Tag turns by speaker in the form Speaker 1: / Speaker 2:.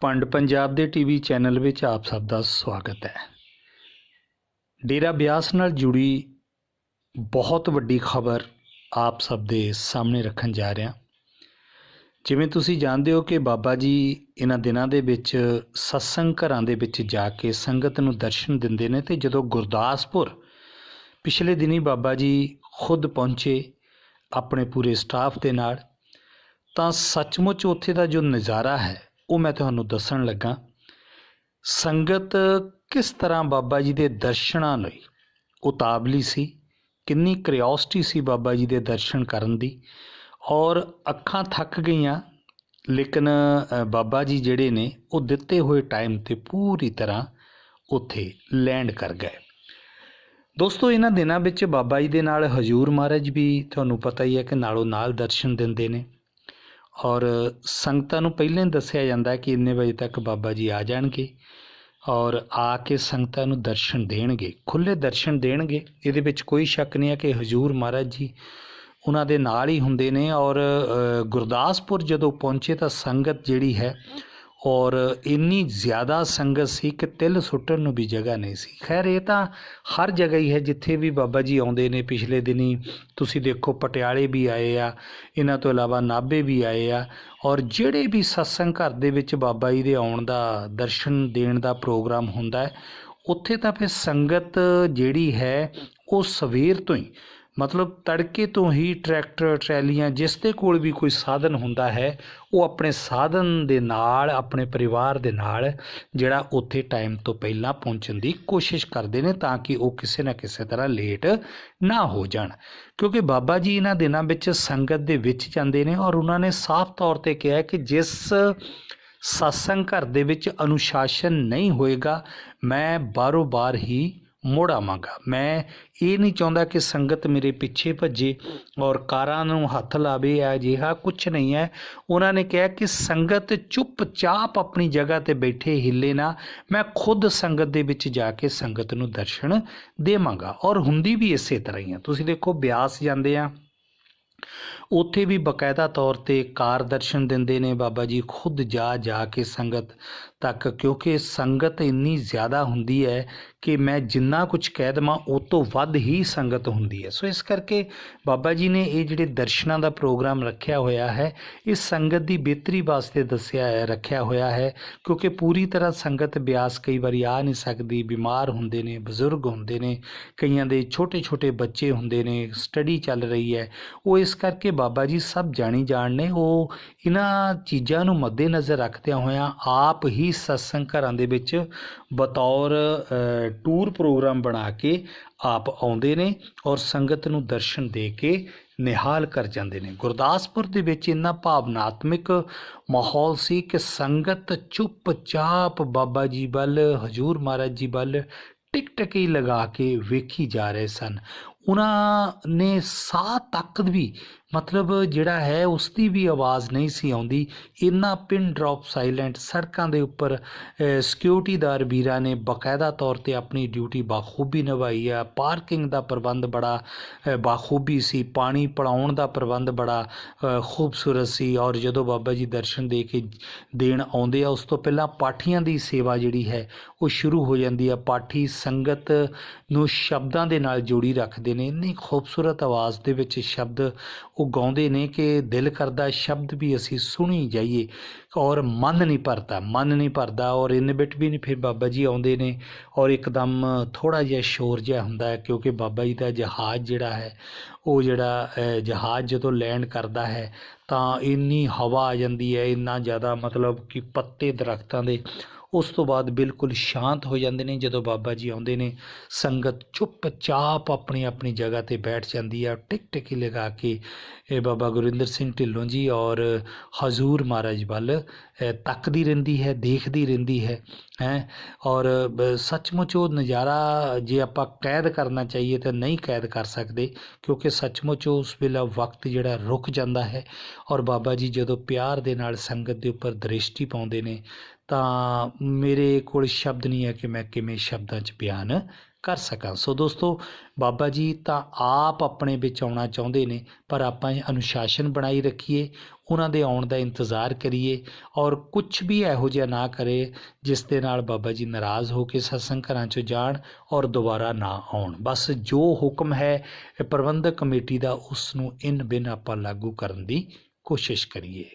Speaker 1: ਪੰਡ ਪੰਜਾਬ ਦੇ TV channel ਵਿੱਚ ਆਪ ਸਭ ਦਾ ਸਵਾਗਤ ਹੈ। ਡੇਰਾ ਬਿਆਸ ਨਾਲ ਜੁੜੀ ਬਹੁਤ ਵੱਡੀ ਖਬਰ ਆਪ ਸਭ ਦੇ ਸਾਹਮਣੇ ਰੱਖਣ ਜਾ ਰਿਹਾ। ਜਿਵੇਂ ਤੁਸੀਂ ਜਾਣਦੇ ਹੋ ਕਿ ਬਾਬਾ ਜੀ ਇਹਨਾਂ ਦਿਨਾਂ ਦੇ ਵਿੱਚ ਸਤਸੰਗ ਘਰਾਂ ਦੇ ਵਿੱਚ ਜਾ ਕੇ ਸੰਗਤ ਨੂੰ ਦਰਸ਼ਨ ਦਿੰਦੇ ਨੇ ਤੇ ਜਦੋਂ ਗੁਰਦਾਸਪੁਰ ਪਿਛਲੇ ਦਿਨੀ ਬਾਬਾ ਜੀ ਖੁਦ ਪਹੁੰਚੇ ਆਪਣੇ ਪੂਰੇ ਸਟਾਫ ਦੇ ਨਾਲ, ਤਾਂ ਸੱਚਮੁੱਚ ਉੱਥੇ ਦਾ ਜੋ ਨਜ਼ਾਰਾ ਹੈ ਉਹ ਮੈਂ ਤੁਹਾਨੂੰ ਦੱਸਣ ਲੱਗਾ, ਸੰਗਤ ਕਿਸ ਤਰ੍ਹਾਂ ਬਾਬਾ ਜੀ ਦੇ ਦਰਸ਼ਨਾਂ ਲਈ ਉਤਾਵਲੀ ਸੀ, ਕਿੰਨੀ ਕਿਉਰਿਓਸਿਟੀ ਸੀ ਬਾਬਾ ਜੀ ਦੇ ਦਰਸ਼ਨ ਕਰਨ ਦੀ, ਔਰ ਅੱਖਾਂ ਥੱਕ ਗਈਆਂ, ਲੇਕਿਨ ਬਾਬਾ ਜੀ ਜਿਹੜੇ ਨੇ, ਉਹ ਦਿੱਤੇ ਹੋਏ ਟਾਈਮ ਤੇ ਪੂਰੀ ਤਰ੍ਹਾਂ ਉੱਥੇ ਲੈਂਡ ਕਰ ਗਏ। ਦੋਸਤੋ, ਇਹਨਾਂ ਦਿਨਾਂ ਵਿੱਚ ਬਾਬਾ ਜੀ ਦੇ ਨਾਲ ਹਜੂਰ ਮਹਾਰਾਜ ਵੀ ਤੁਹਾਨੂੰ ਪਤਾ ਹੀ ਹੈ ਕਿ ਨਾਲੋਂ ਨਾਲ ਦਰਸ਼ਨ ਦਿੰਦੇ ਨੇ। ਔਰ ਸੰਗਤਾਂ ਨੂੰ ਪਹਿਲਾਂ ਹੀ ਦੱਸਿਆ ਜਾਂਦਾ ਕਿ ਇੰਨੇ ਵਜੇ ਤੱਕ ਬਾਬਾ ਜੀ ਆ ਜਾਣਗੇ ਔਰ ਆ ਕੇ ਸੰਗਤਾਂ ਨੂੰ ਦਰਸ਼ਨ ਦੇਣਗੇ ਖੁੱਲੇ ਦਰਸ਼ਨ ਦੇਣਗੇ। ਇਹਦੇ ਵਿੱਚ ਕੋਈ ਸ਼ੱਕ ਨਹੀਂ ਹੈ ਕਿ ਹਜੂਰ ਮਹਾਰਾਜ ਜੀ ਉਹਨਾਂ ਦੇ ਨਾਲ ਹੀ ਹੁੰਦੇ ਨੇ ਔਰ ਗੁਰਦਾਸਪੁਰ ਜਦੋਂ ਪਹੁੰਚੇ ਤਾਂ ਸੰਗਤ ਜਿਹੜੀ ਹੈ ਔਰ ਇੰਨੀ ਜ਼ਿਆਦਾ ਸੰਗਤ ਸੀ ਕਿ ਤਿਲ ਸੁੱਟਣ ਨੂੰ ਵੀ ਜਗ੍ਹਾ ਨਹੀਂ ਸੀ। ਖੈਰ, ਇਹ ਤਾਂ ਹਰ ਜਗ੍ਹਾ ਹੀ ਹੈ, ਜਿੱਥੇ ਵੀ ਬਾਬਾ ਜੀ ਆਉਂਦੇ ਨੇ ਪਿਛਲੇ ਦਿਨੀ, ਤੁਸੀਂ ਦੇਖੋ ਪਟਿਆਲੇ ਵੀ ਆਏ ਆ, ਇਹਨਾਂ ਤੋਂ ਇਲਾਵਾ ਨਾਭੇ ਵੀ ਆਏ ਆ, ਔਰ ਜਿਹੜੇ ਵੀ ਸਤਸੰਗ ਘਰ ਦੇ ਵਿੱਚ ਬਾਬਾ ਜੀ ਦੇ ਆਉਣ ਦਾ, ਦਰਸ਼ਨ ਦੇਣ ਦਾ ਪ੍ਰੋਗਰਾਮ ਹੁੰਦਾ ਹੈ, ਉੱਥੇ ਤਾਂ ਫਿਰ ਸੰਗਤ ਜਿਹੜੀ ਹੈ, ਉਹ ਸਵੇਰ ਤੋਂ ਹੀ ਮਤਲਬ ਤੜਕੇ ਤੋਂ ਹੀ ਟਰੈਕਟਰ, ਟਰੈਲੀਆਂ ਜਿਸ ਦੇ ਕੋਲ ਵੀ ਕੋਈ ਸਾਧਨ ਹੁੰਦਾ ਹੈ, ਉਹ ਆਪਣੇ ਸਾਧਨ ਦੇ ਨਾਲ, ਆਪਣੇ ਪਰਿਵਾਰ ਦੇ ਨਾਲ ਜਿਹੜਾ ਉੱਥੇ ਟਾਈਮ ਤੋਂ ਪਹਿਲਾਂ ਪਹੁੰਚਣ ਦੀ ਕੋਸ਼ਿਸ਼ ਕਰਦੇ ਨੇ ਤਾਂ ਕਿ ਉਹ ਕਿਸੇ ਨਾ ਕਿਸੇ ਤਰ੍ਹਾਂ ਲੇਟ ਨਾ ਹੋ ਜਾਣ। ਕਿਉਂਕਿ ਬਾਬਾ ਜੀ ਇਹਨਾਂ ਦਿਨਾਂ ਵਿੱਚ ਸੰਗਤ ਦੇ ਵਿੱਚ ਜਾਂਦੇ ਨੇ ਔਰ ਉਹਨਾਂ ਨੇ ਸਾਫ਼ ਤੌਰ ਤੇ ਕਿਹਾ ਕਿ ਜਿਸ ਸਤਸੰਗ ਘਰ ਦੇ ਵਿੱਚ ਅਨੁਸ਼ਾਸਨ ਨਹੀਂ ਹੋਏਗਾ, ਮੈਂ ਬਾਰੋ ਬਾਰ ਹੀ ਮੁੜ ਆਵਾਂਗਾ। ਮੈਂ ਇਹ ਨਹੀਂ ਚਾਹੁੰਦਾ ਕਿ ਸੰਗਤ ਮੇਰੇ ਪਿੱਛੇ ਭੱਜੇ ਔਰ ਕਾਰਾਂ ਨੂੰ ਹੱਥ ਲਾਵੇ ਆ ਅਜਿਹਾ ਕੁਝ ਨਹੀਂ ਹੈ। ਉਹਨਾਂ ਨੇ ਕਿਹਾ ਕਿ ਸੰਗਤ ਚੁੱਪਚਾਪ ਆਪਣੀ ਜਗ੍ਹਾ ਤੇ ਬੈਠੇ ਹਿੱਲੇ ਨਾ, ਮੈਂ ਖੁਦ ਸੰਗਤ ਦੇ ਵਿੱਚ ਜਾ ਕੇ ਸੰਗਤ ਨੂੰ ਦਰਸ਼ਨ ਦੇਵਾਂਗਾ। ਔਰ ਹੁੰਦੀ ਵੀ ਇਸੇ ਤਰ੍ਹਾਂ ਹੀ ਆ। ਤੁਸੀਂ ਦੇਖੋ, ਬਿਆਸ ਜਾਂਦੇ ਆ। ਉੱਥੇ ਵੀ ਬਕਾਇਦਾ ਤੌਰ ਤੇ ਕਾਰ ਦਰਸ਼ਨ ਦਿੰਦੇ ਨੇ। ਬਾਬਾ ਜੀ ਖੁਦ ਜਾ ਜਾ ਕੇ ਸੰਗਤ ਤੱਕ, ਕਿਉਂਕਿ ਸੰਗਤ ਇੰਨੀ ਜ਼ਿਆਦਾ ਹੁੰਦੀ ਹੈ ਕਿ ਮੈਂ ਜਿੰਨਾ ਕੁਝ ਕਹਿ ਦਵਾਂ, ਉਹ ਤੋਂ ਵੱਧ ਹੀ ਸੰਗਤ ਹੁੰਦੀ ਹੈ। ਸੋ ਇਸ ਕਰਕੇ ਬਾਬਾ ਜੀ ਨੇ ਇਹ ਜਿਹੜੇ ਦਰਸ਼ਨਾਂ ਦਾ ਪ੍ਰੋਗਰਾਮ ਰੱਖਿਆ ਹੋਇਆ ਹੈ, ਇਸ ਸੰਗਤ ਦੀ ਬਿਹਤਰੀ ਵਾਸਤੇ ਦੱਸਿਆ ਹੈ, ਰੱਖਿਆ ਹੋਇਆ ਹੈ, ਕਿਉਂਕਿ ਪੂਰੀ ਤਰ੍ਹਾਂ ਸੰਗਤ ਬਿਆਸ ਕਈ ਵਾਰੀ ਆ ਨਹੀਂ ਸਕਦੀ, ਬਿਮਾਰ ਹੁੰਦੇ ਨੇ, ਬਜ਼ੁਰਗ ਹੁੰਦੇ ਨੇ, ਕਈਆਂ ਦੇ ਛੋਟੇ ਛੋਟੇ ਬੱਚੇ ਹੁੰਦੇ ਨੇ, ਸਟੱਡੀ ਚੱਲ ਰਹੀ ਹੈ। ਉਹ ਇਸ ਕਰਕੇ ਬਾਬਾ ਜੀ ਸਭ ਜਾਣੀ ਜਾਣ ਨੇ, ਉਹ ਇਹਨਾਂ ਚੀਜ਼ਾਂ ਨੂੰ ਮੱਦੇਨਜ਼ਰ ਰੱਖਦਿਆਂ ਹੋਇਆਂ ਆਪ ਹੀ ਸਤਸੰਗ ਘਰਾਂ ਦੇ ਵਿੱਚ ਬਤੌਰ ਟੂਰ ਪ੍ਰੋਗਰਾਮ ਬਣਾ ਕੇ ਆਪ ਆਉਂਦੇ ਨੇ ਔਰ ਸੰਗਤ ਨੂੰ ਦਰਸ਼ਨ ਦੇ ਕੇ ਨਿਹਾਲ ਕਰ ਜਾਂਦੇ ਨੇ। ਗੁਰਦਾਸਪੁਰ ਦੇ ਵਿੱਚ ਇੰਨਾ ਭਾਵਨਾਤਮਿਕ ਮਾਹੌਲ ਸੀ ਕਿ ਸੰਗਤ ਚੁੱਪਚਾਪ ਬਾਬਾ ਜੀ ਵੱਲ, ਹਜੂਰ ਮਹਾਰਾਜ ਜੀ ਵੱਲ ਟਿਕਟਕੀ ਲਗਾ ਕੇ ਵੇਖੀ ਜਾ ਰਹੇ ਸਨ। ਉਹਨਾਂ ਨੇ ਸਾਹ ਤੱਕ ਵੀ ਮਤਲਬ ਜਿਹੜਾ ਹੈ ਉਸ ਦੀ ਵੀ ਆਵਾਜ਼ ਨਹੀਂ ਸੀ ਆਉਂਦੀ। ਇੰਨਾ ਪਿਨ ਡ੍ਰੌਪ ਸਾਇਲੈਂਟ ਸੜਕਾਂ ਦੇ ਉੱਪਰ ਅ, ਸਿਕਿਉਰਿਟੀਦਾਰ ਵੀਰਾਂ ਨੇ ਬਕਾਇਦਾ ਤੌਰ ਤੇ ਆਪਣੀ ਡਿਊਟੀ ਬਾਖੂਬੀ ਨਿਭਾਈ ਆ। ਪਾਰਕਿੰਗ ਦਾ ਪ੍ਰਬੰਧ ਬੜਾ ਬਾਖੂਬੀ ਸੀ। ਪਾਣੀ ਪਿਲਾਉਣ ਦਾ ਪ੍ਰਬੰਧ ਬੜਾ ਖੂਬਸੂਰਤ ਸੀ। ਔਰ ਜਦੋਂ ਬਾਬਾ ਜੀ ਦਰਸ਼ਨ ਦੇ ਕੇ ਦੇਣ ਆਉਂਦੇ ਆ ਉਸ ਤੋਂ ਪਹਿਲਾਂ ਪਾਠੀਆਂ ਦੀ ਸੇਵਾ ਜਿਹੜੀ ਹੈ ਉਹ ਸ਼ੁਰੂ ਹੋ ਜਾਂਦੀ ਆ। ਪਾਠੀ ਸੰਗਤ ਨੂੰ ਸ਼ਬਦਾਂ ਦੇ ਨਾਲ ਜੋੜੀ ਰੱਖਦੇ ਨੇ। ਇੰਨੀ ਖੂਬਸੂਰਤ ਆਵਾਜ਼ ਦੇ ਵਿੱਚ ਸ਼ਬਦ ਉਹ ਗਾਉਂਦੇ ਨੇ ਕਿ ਦਿਲ ਕਰਦਾ ਸ਼ਬਦ ਵੀ ਅਸੀਂ ਸੁਣੀ ਜਾਈਏ ਔਰ ਮਨ ਨਹੀਂ ਭਰਦਾ, ਮਨ ਨਹੀਂ ਭਰਦਾ ਔਰ ਇਨ ਬਿਟ ਵੀ ਨਹੀਂ, ਫਿਰ ਬਾਬਾ ਜੀ ਆਉਂਦੇ ਨੇ ਔਰ ਇੱਕਦਮ ਥੋੜਾ ਜਿਹਾ ਸ਼ੋਰ ਜਿਹਾ ਹੁੰਦਾ ਹੈ ਕਿਉਂਕਿ ਬਾਬਾ ਜੀ ਦਾ ਜਹਾਜ਼ ਜਿਹੜਾ ਹੈ, ਉਹ ਜਿਹੜਾ ਜਹਾਜ਼ ਜਦੋਂ ਲੈਂਡ ਕਰਦਾ ਹੈ ਤਾਂ ਇੰਨੀ ਹਵਾ ਆ ਜਾਂਦੀ ਹੈ, ਇੰਨਾ ਜ਼ਿਆਦਾ ਮਤਲਬ ਕਿ ਪੱਤੇ ਦਰਖਤਾਂ ਦੇ ਉਸ ਤੋਂ ਬਾਅਦ ਬਿਲਕੁਲ ਸ਼ਾਂਤ ਹੋ ਜਾਂਦੇ ਨੇ ਜਦੋਂ ਬਾਬਾ ਜੀ ਆਉਂਦੇ ਨੇ। ਸੰਗਤ ਚੁੱਪਚਾਪ ਆਪਣੀ ਆਪਣੀ ਜਗ੍ਹਾ ਤੇ ਬੈਠ ਜਾਂਦੀ ਹੈ ਟਿਕ ਟਿਕੀ ਲਗਾ ਕੇ ਇਹ ਬਾਬਾ ਗੁਰਿੰਦਰ ਸਿੰਘ ਢਿੱਲੋਂ ਜੀ ਔਰ ਹਜ਼ੂਰ ਮਹਾਰਾਜ ਵੱਲ ਤੱਕਦੀ ਰਹਿੰਦੀ ਹੈ, ਦੇਖਦੀ ਰਹਿੰਦੀ ਹੈ ਹੈ। ਔਰ ਸੱਚਮੁੱਚ ਉਹ ਨਜ਼ਾਰਾ ਜੇ ਆਪਾਂ ਕੈਦ ਕਰਨਾ ਚਾਹੀਏ ਤਾਂ ਨਹੀਂ ਕੈਦ ਕਰ ਸਕਦੇ ਕਿਉਂਕਿ ਸੱਚਮੁੱਚ ਉਸ ਵੇਲਾ ਵਕਤ ਜਿਹੜਾ ਰੁਕ ਜਾਂਦਾ ਹੈ। ਔਰ ਬਾਬਾ ਜੀ ਜਦੋਂ ਪਿਆਰ ਦੇ ਨਾਲ ਸੰਗਤ ਦੇ ਉੱਪਰ ਦ੍ਰਿਸ਼ਟੀ ਪਾਉਂਦੇ ਨੇ ਤਾਂ ਮੇਰੇ ਕੋਲ ਸ਼ਬਦ ਨਹੀਂ ਹੈ ਕਿ ਮੈਂ ਕਿਵੇਂ ਸ਼ਬਦਾਂ 'ਚ ਬਿਆਨ ਕਰ ਸਕਾਂ। ਸੋ ਦੋਸਤੋ, ਬਾਬਾ ਜੀ ਤਾਂ ਆਪ ਆਪਣੇ ਵਿੱਚ ਆਉਣਾ ਚਾਹੁੰਦੇ ਨੇ, ਪਰ ਆਪਾਂ ਅਨੁਸ਼ਾਸਨ ਬਣਾਈ ਰੱਖੀਏ, ਉਹਨਾਂ ਦੇ ਆਉਣ ਦਾ ਇੰਤਜ਼ਾਰ ਕਰੀਏ ਔਰ ਕੁਝ ਵੀ ਇਹੋ ਜਿਹਾ ਨਾ ਕਰੇ ਜਿਸ ਦੇ ਨਾਲ ਬਾਬਾ ਜੀ ਨਾਰਾਜ਼ ਹੋ ਕੇ ਸਤਸੰਗ ਘਰਾਂ 'ਚੋਂ ਜਾਣ ਔਰ ਦੁਬਾਰਾ ਨਾ ਆਉਣ। ਬਸ ਜੋ ਹੁਕਮ ਹੈ ਪ੍ਰਬੰਧਕ ਕਮੇਟੀ ਦਾ, ਉਸ ਨੂੰ ਇਨ ਬਿਨ ਆਪਾਂ ਲਾਗੂ ਕਰਨ ਦੀ ਕੋਸ਼ਿਸ਼ ਕਰੀਏ।